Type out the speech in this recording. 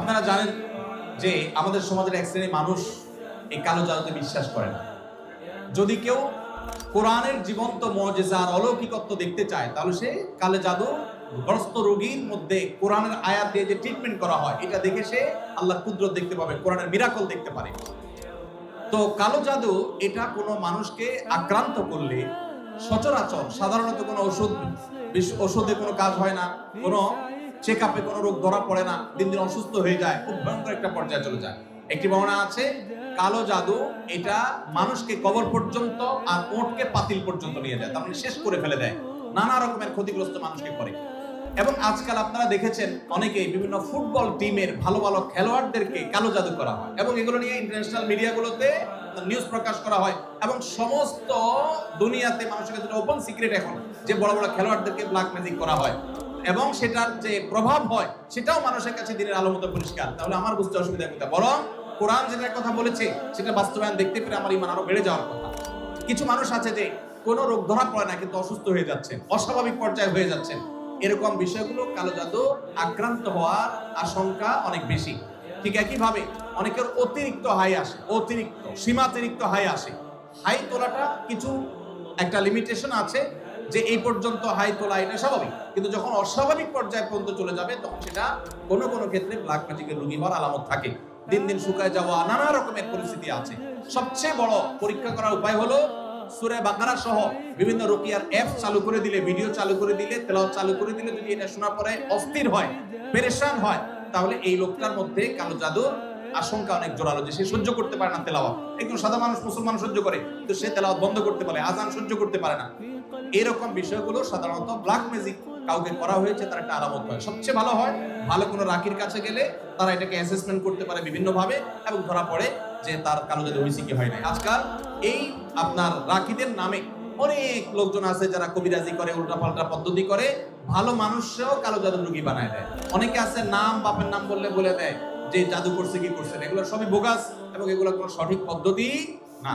আপনারা জানেন যে আমাদের সমাজের এক শ্রেণির মানুষ এই কালো জাদুতে বিশ্বাস করে না। যদি কেউ কোরআনের জীবন্ত মজেজার অলৌকিকত্ব দেখতে চায়, তাহলে সে কালো জাদু, গ্রস্ত রোগীর মধ্যে কোরআনের আয়াত দিয়ে যে ট্রিটমেন্ট করা হয়, এটা দেখে সে আল্লাহ কুদরত দেখতে পাবে, কোরআনের মিরাকল দেখতে পারে। তো কালো জাদু, এটা কোনো মানুষকে আক্রান্ত করলে সচরাচর সাধারণত কোনো ওষুধ ওষুধে কোনো কাজ হয় না, কোনো চেক আপে কোনো রোগ ধরা পড়ে না, দিন দিন অসুস্থ হয়ে যায়, খুব ভয়ঙ্কর একটা পর্যায়ে চলে যায়। একটি বর্ণনা আছে, কালো জাদু, এটা মানুষকে কবর পর্যন্ত আর ওটকে পাতিল পর্যন্ত নিয়ে যায়, তার মানে শেষ করে ফেলে দেয়, নানা রকমের ক্ষতিগ্রস্ত মানুষকে করে। এবং আজকাল আপনারা দেখেছেন অনেকেই বিভিন্ন ফুটবল টিমের ভালো ভালো খেলোয়াড়দেরকে কালো জাদু করা হয়, এবং এগুলো নিয়ে ইন্টারন্যাশনাল মিডিয়াগুলোতে নিউজ প্রকাশ করা হয় এবং সমস্ত দুনিয়াতে মানুষের কাছে ওপেন সিক্রেট এখন, যে বড় বড় খেলোয়াড়দেরকে ব্ল্যাক ম্যাজিক করা হয়। এবং সেটার যে প্রভাব হয়, সেটাও মানুষের কাছে দিনের আলো মতো পরিষ্কার। তাহলে আমার বুঝতে অসুবিধা কোথায় বরং কোরআন যেটার কথা বলেছে, সেটা বাস্তবায়ন দেখতে পেরে আমার ইমান আরও বেড়ে যাওয়ার কথা। কিছু মানুষ আছে যে কোনো রোগ ধরা পড়ে না, কিন্তু অসুস্থ হয়ে যাচ্ছে, অস্বাভাবিক পর্যায়ে হয়ে যাচ্ছে এরকম বিষয়গুলো কালো জাদু আক্রান্ত হওয়ার আশঙ্কা অনেক বেশি। ঠিক একইভাবে অনেকের অতিরিক্ত হাই আসে, অতিরিক্ত, সীমাতিরিক্ত হাই আসে। হাই তোলাটা কিছু একটা লিমিটেশন আছে যে এই পর্যন্ত হাই তোলা এটা স্বাভাবিক। কিন্তু যখন অস্বাভাবিক পর্যায়ে পর্যন্ত চলে যাবে, তখন সেটা কোনো কোনো ক্ষেত্রে ব্ল্যাক ম্যাজিকের রোগী হওয়ার আলামত থাকে। দিন দিন শুকায় যাওয়া, নানা রকমের পরিস্থিতি আছে। সবচেয়ে বড় পরীক্ষা করার উপায় হলো সুরে বাকারা সহ বিভিন্ন রুকিয়ার অ্যাপ চালু করে দিলে ভিডিও চালু করে দিলে, তেলাওয়াত চালু করে দিলে যদি এটা শোনার পরে অস্থির হয়, পেরেশান হয় তাহলে এই লোকটার মধ্যে কালো জাদুর আশঙ্কা অনেক জোরালো যে সে সহ্য করতে পারে না তেলাওয়াত। একজন সাদা মানুষ মুসলমান সহ্য করে তো সে তেলাওয়াত বন্ধ করতে পারে, আজান সহ্য করতে পারে না। এরকম বিষয়গুলো সাধারণত ব্ল্যাক ম্যাজিক কাউকে করা হয়েছে, তার একটা আলামত হয়। সবচেয়ে ভালো হয়, ভালো কোনো রাখির কাছে গেলে তারা এটাকে অ্যাসেসমেন্ট করতে পারে বিভিন্ন ভাবে এবং ধরা পড়ে যে তার কালো জাদু হয়েছে কি হয় নাই। আজকাল এই আপনার রাখিদের নামে অনেক লোকজন আছে যারা কবিরাজি করে, উল্টাপাল্টা পদ্ধতি করে। ভালো মানুষরাও কালো জাদু রুগী বানায় দেয়। অনেকে আছে নাম, বাপের নাম বললে বলে দেয় যে, জাদু করছে কি করছে না। এগুলো সবই বোগাস এবং এগুলো কোনো সঠিক পদ্ধতি না।